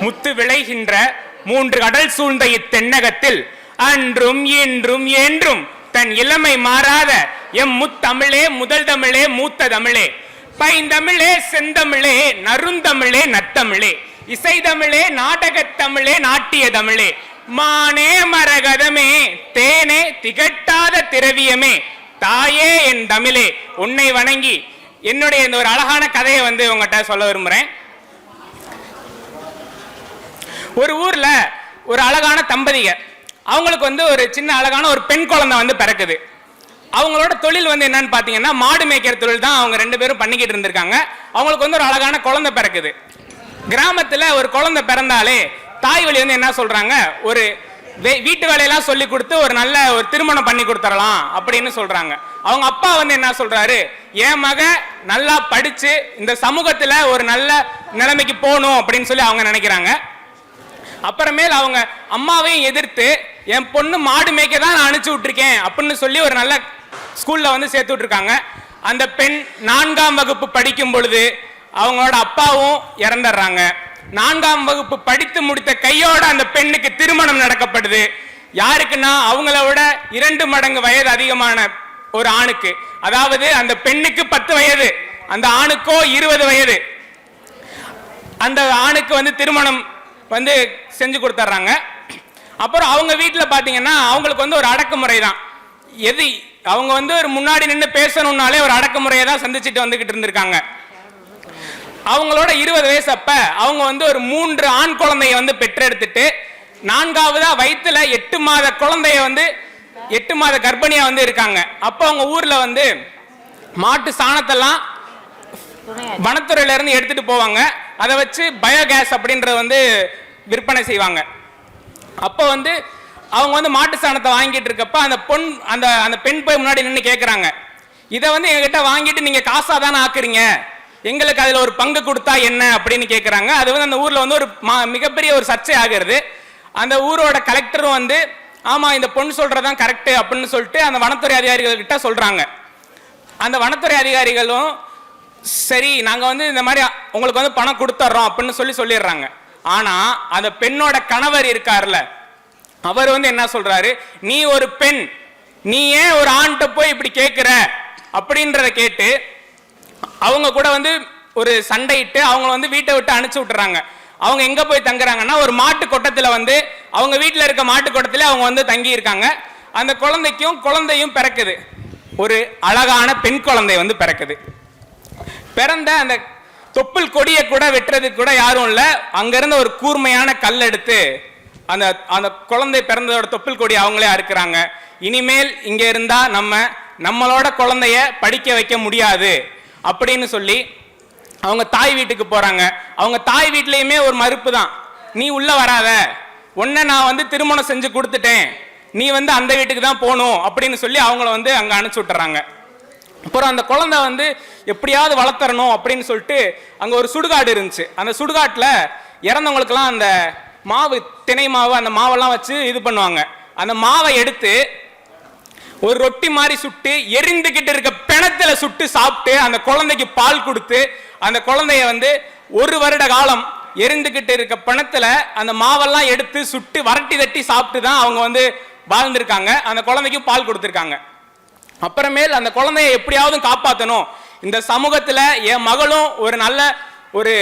முத்து விளைகின்ற மூன்று கடல் சூழ்ந்த இத்தென்னகத்தில் அன்றும் இன்றும் என்றும் தன் இளமை மாறாத எம் முத்தமிழே முதல் தமிழே மூத்த தமிழே பைந்தமிழே செந்தமிழே நருந்தமிழே நத்தமிழே இசைதமிழே நாடகத்தமிழே நாட்டிய தமிழே மானே மரகதமே தேனே திகட்டாத திரவியமே தாயே என் தமிழே உன்னை வணங்கி என்னுடைய இந்த ஒரு அழகான கதையை வந்து உங்ககிட்ட சொல்ல விரும்புகிறேன் ஒரு ஊரில் ஒரு அழகான தம்பதிக அவங்களுக்கு வந்து ஒரு சின்ன அழகான ஒரு பெண் குழந்தை வந்து பிறக்குது. அவங்களோட தொழில் வந்து என்னன்னு பார்த்தீங்கன்னா மாடு மேய்க்கிற தொழில் தான் அவங்க ரெண்டு பேரும் பண்ணிக்கிட்டு இருந்திருக்காங்க. அவங்களுக்கு வந்து ஒரு அழகான குழந்தை பிறக்குது. கிராமத்தில் ஒரு குழந்தை பிறந்தாலே தாய் வழி வந்து என்ன சொல்கிறாங்க ஒரு வே- வீட்டு வேலையெல்லாம் சொல்லி கொடுத்து ஒரு நல்ல ஒரு திருமணம் பண்ணி கொடுத்துடலாம் அப்படின்னு சொல்றாங்க. அவங்க அப்பா வந்து என்ன சொல்றாரு? என் மக நல்லா படிச்சு இந்த சமூகத்துல ஒரு நல்ல நிலைமைக்கு போகணும் அப்படின்னு சொல்லி அவங்க நினைக்கிறாங்க. அப்புறமேல் அவங்க அம்மாவையும் எதிர்த்து என் பொண்ணு மாடு மேய்க்க தான் நான் அனுப்பிச்சு விட்டுருக்கேன் அப்படின்னு சொல்லி ஒரு நல்ல ஸ்கூலில் வந்து சேர்த்து விட்ருக்காங்க அந்த பெண் நான்காம் வகுப்பு படிக்கும் பொழுது அவங்களோட அப்பாவும் இறந்துடுறாங்க. நான்காம் வகுப்பு படித்து முடித்த கையோட அந்த பெண்ணுக்கு திருமணம் நடக்கப்படுது. யாருக்குன்னா அவங்கள விட இரண்டு மடங்கு வயது அதிகமான ஒரு ஆணுக்கு. அதாவது அந்த பெண்ணுக்கு பத்து வயது அந்த ஆணுக்கோ இருபது வயது. அந்த ஆணுக்கு வந்து திருமணம் வந்து செஞ்சு கொடுத்துட்றாங்க அப்புறம் அவங்க வீட்டில் பார்த்தீங்கன்னா அவங்களுக்கு வந்து ஒரு அடக்குமுறை தான் எது அவங்க வந்து ஒரு முன்னாடி நின்று பேசணும்னாலே ஒரு அடக்குமுறையை தான் சந்திச்சுட்டு வந்துக்கிட்டு இருந்திருக்காங்க. அவங்களோட இருபது வயசு அப்போ அவங்க வந்து ஒரு மூன்று ஆண் குழந்தைய வந்து பெற்றெடுத்துட்டு நான்காவதா வயிற்றுல எட்டு மாத குழந்தைய வந்து எட்டு மாத கர்ப்பிணியாக வந்து இருக்காங்க. அப்போ அவங்க ஊரில் வந்து மாட்டு சாணத்தெல்லாம் வனத்துறையில இருந்து எடுத்துட்டு போவாங்க. அதை வச்சு பயோகேஸ் அப்படின்றத வந்து விற்பனை செய்வாங்க. அப்போ வந்து அவங்க வந்து மாட்டு சாணத்தை வாங்கிட்டு இருக்கப்ப அந்த பொன் அந்த அந்த பெண் போய் முன்னாடி நின்று கேட்குறாங்க இதை வந்து எங்ககிட்ட வாங்கிட்டு நீங்க காசா தானே ஆக்குறீங்க? எங்களுக்கு அதில் ஒரு பங்கு கொடுத்தா என்ன அப்படின்னு கேட்குறாங்க அது வந்து அந்த ஊரில் வந்து ஒரு மா- மிகப்பெரிய ஒரு சர்ச்சை ஆகிறது. அந்த ஊரோட கலெக்டரும் வந்து ஆமாம் இந்த பொண்ணு சொல்கிறதான் கரெக்டு அப்படின்னு சொல்லிட்டு அந்த வனத்துறை அதிகாரிகள்கிட்ட சொல்கிறாங்க அந்த வனத்துறை அதிகாரிகளும் சரி நாங்கள் வந்து இந்த மாதிரி உங்களுக்கு வந்து பணம் கொடுத்துட்றோம் அப்படின்னு சொல்லி சொல்லிடுறாங்க. ஆனா அந்த பெண்ணோட கணவர் இருக்கார்ல அவர் வந்து என்ன சொல்றாரு? நீ ஒரு பெண் நீ ஏன் ஒரு ஆண்கிட்ட போய் இப்படி கேட்குற அப்படின்றத கேட்டு அவங்க கூட வந்து ஒரு சண்டையிட்டு அவங்க வந்து வீட்டை விட்டு அனுப்பிச்சு விட்டுறாங்க. அவங்க எங்க போய் தங்குறாங்கன்னா ஒரு மாட்டு கொட்டத்தில் வந்து அவங்க வீட்டில் இருக்க மாட்டு கொட்டத்தில் அவங்க வந்து தங்கி இருக்காங்க அந்த குழந்தைக்கும் குழந்தையும் பிறக்குது. ஒரு அழகான பெண் குழந்தை வந்து பிறக்குது. பிறந்த அந்த தொப்புள் கொடியை கூட வெட்டுறதுக்கு கூட யாரும் இல்லை. அங்கேருந்து ஒரு கூர்மையான கல் எடுத்து அந்த அந்த குழந்தை பிறந்ததோட தொப்புள் கொடி அவங்களே அறுக்கிறாங்க. இனிமேல் இங்கே இருந்தா நம்ம நம்மளோட குழந்தைய படிக்க வைக்க முடியாது அப்படின்னு சொல்லி அவங்க தாய் வீட்டுக்கு போறாங்க. அவங்க தாய் வீட்லேயுமே ஒரு மறுப்பு தான். நீ உள்ள வராத. உன்னை நான் வந்து திருமணம் செஞ்சு கொடுத்துட்டேன். நீ வந்து அந்த வீட்டுக்கு தான் போகணும் அப்படின்னு சொல்லி அவங்கள வந்து அங்கே அனுப்பிச்சு விட்டுறாங்க. அப்புறம் அந்த குழந்தை வந்து எப்படியாவது வளர்த்தரணும் அப்படின்னு சொல்லிட்டு அங்கே ஒரு சுடுகாடு இருந்துச்சு. அந்த சுடுகாட்டில் இறந்தவங்களுக்கெல்லாம் அந்த மாவு திணை மாவு அந்த மாவெல்லாம் வச்சு இது பண்ணுவாங்க. அந்த மாவை எடுத்து ஒரு ரொட்டி மாதிரி சுட்டு எரிந்துகிட்டு இருக்க பிணத்துல சுட்டு சாப்பிட்டு அந்த குழந்தைக்கு பால் கொடுத்து அந்த குழந்தைய வந்து ஒரு வருட காலம் எரிந்துகிட்டு இருக்க பிணத்துல அந்த மாவெல்லாம் எடுத்து சுட்டு வரட்டி தட்டி சாப்பிட்டு தான் அவங்க வந்து வாழ்ந்திருக்காங்க. அந்த குழந்தைக்கு பால் கொடுத்துருக்காங்க. அப்புறமேல் அந்த குழந்தைய எப்படியாவது காப்பாற்றணும் இந்த சமூகத்தில் என் மகளும் ஒரு நல்ல ஒரு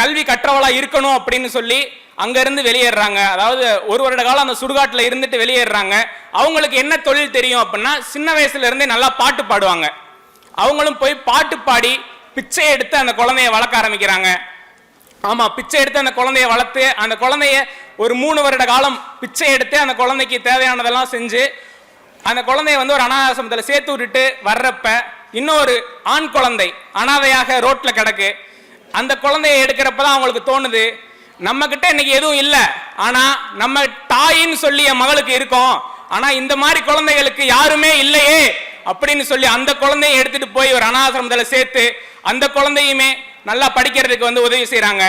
கல்வி கற்றவளாக இருக்கணும் அப்படின்னு சொல்லி அங்கேருந்து வெளியேறாங்க. அதாவது ஒரு வருட காலம் அந்த சுடுகாட்டில் இருந்துட்டு வெளியேறாங்க. அவங்களுக்கு என்ன தொழில் தெரியும் அப்படின்னா சின்ன வயசுலேருந்தே நல்லா பாட்டு பாடுவாங்க. அவங்களும் போய் பாட்டு பாடி பிச்சை எடுத்து அந்த குழந்தைய வளர்க்க ஆரம்பிக்கிறாங்க. ஆமாம் பிச்சை எடுத்து அந்த குழந்தைய வளர்த்து அந்த குழந்தைய ஒரு மூணு வருட காலம் பிச்சை எடுத்து அந்த குழந்தைக்கு தேவையானதெல்லாம் செஞ்சு அந்த குழந்தைய வந்து ஒரு அனாதாசிரமத்தில் சேர்த்து விட்டுட்டு வர்றப்ப இன்னொரு ஆண் குழந்தை அனாதையாக ரோட்டில் கிடக்கு. அந்த குழந்தைய எடுக்கிறப்ப தான் அவங்களுக்கு தோணுது நம்மக்கிட்ட இன்னைக்கு எதுவும் இல்லை ஆனால் நம்ம தாயின்னு சொல்லி என் மகளுக்கு இருக்கோம் ஆனால் இந்த மாதிரி குழந்தைகளுக்கு யாருமே இல்லையே அப்படின்னு சொல்லி அந்த குழந்தைய எடுத்துகிட்டு போய் ஒரு அனாசிரமத்தில் சேர்த்து அந்த குழந்தையுமே நல்லா படிக்கிறதுக்கு வந்து உதவி செய்கிறாங்க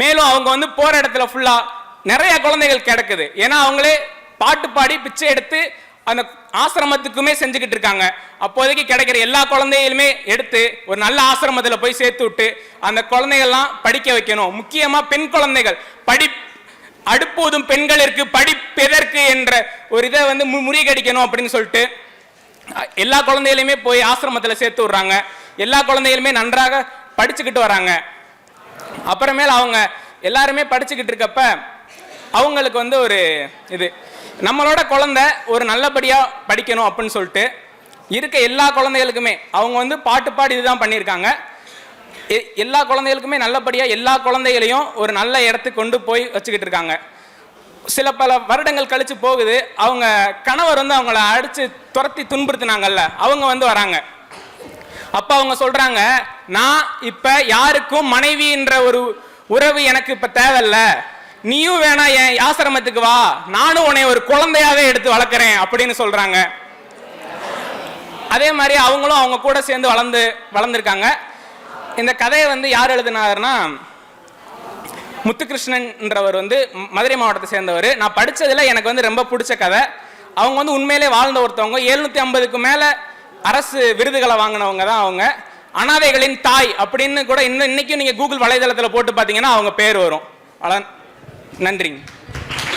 மேலும் அவங்க வந்து போகிற இடத்துல ஃபுல்லாக நிறைய குழந்தைகள் கிடக்குது. ஏன்னா அவங்களே பாட்டு பாடி பிச்சை எடுத்து அந்த ஆசிரமத்துக்குமே செஞ்சுக்கிட்டு இருக்காங்க. அப்போதைக்கு கிடைக்கிற எல்லா குழந்தைகளுமே எடுத்து ஒரு நல்ல ஆசிரமத்தில் போய் சேர்த்து விட்டு அந்த குழந்தைகள்லாம் படிக்க வைக்கணும். முக்கியமாக பெண் குழந்தைகள். படி அடுப்போதும் பெண்களிற்கு படிப்பெதற்கு என்ற ஒரு இதை வந்து மு- முறியடிக்கணும் அப்படின்னு சொல்லிட்டு எல்லா குழந்தைகளையுமே போய் ஆசிரமத்தில் சேர்த்து விடுறாங்க. எல்லா குழந்தைகளுமே நன்றாக படிச்சுக்கிட்டு வராங்க. அப்புறமேல அவங்க எல்லாருமே படிச்சுக்கிட்டு இருக்கப்ப அவங்களுக்கு வந்து ஒரு இது நம்மளோட குழந்தை ஒரு நல்லபடியாக படிக்கணும் அப்படின்னு சொல்லிட்டு இருக்க எல்லா குழந்தைகளுக்குமே அவங்க வந்து பாட்டு பாடி இதுதான் பண்ணியிருக்காங்க. எ- எல்லா குழந்தைகளுக்குமே நல்லபடியாக எல்லா குழந்தைகளையும் ஒரு நல்ல இடத்துக்கு கொண்டு போய் வச்சுக்கிட்டு இருக்காங்க. சில பல வருடங்கள் கழித்து போகுது அவங்க கணவர் வந்து அவங்கள அடித்து துரத்தி துன்புறுத்தினாங்கல்ல அவங்க வந்து வராங்க. அப்போ அவங்க சொல்கிறாங்க நான் இப்போ யாருக்கும் மனைவின்ற ஒரு உறவு எனக்கு இப்போ தேவையில்லை. நீயும் வேணா என் ஆசிரமத்துக்கு வா. நானும் உன்னை ஒரு குழந்தையாவே எடுத்து வளர்க்குறேன் அப்படின்னு சொல்றாங்க. அதே மாதிரி அவங்களும் அவங்க கூட சேர்ந்து வளர்ந்து வளர்ந்துருக்காங்க. இந்த கதையை வந்து யார் எழுதினாருன்னா முத்துகிருஷ்ணன்றவர் வந்து மதுரை மாவட்டத்தை சேர்ந்தவர். நான் படித்ததில் எனக்கு வந்து ரொம்ப பிடிச்ச கதை. அவங்க வந்து உண்மையிலே வாழ்ந்த ஒருத்தவங்க. எழுநூற்றி ஐம்பதுக்கு மேலே அரசு விருதுகளை வாங்கினவங்க தான் அவங்க. அனாதைகளின் தாய் அப்படின்னு கூட இன்னும் இன்றைக்கும் நீங்கள் கூகுள் வலைதளத்தில் போட்டு பார்த்தீங்கன்னா அவங்க பேர் வரும். வளன் நன்றிங்க.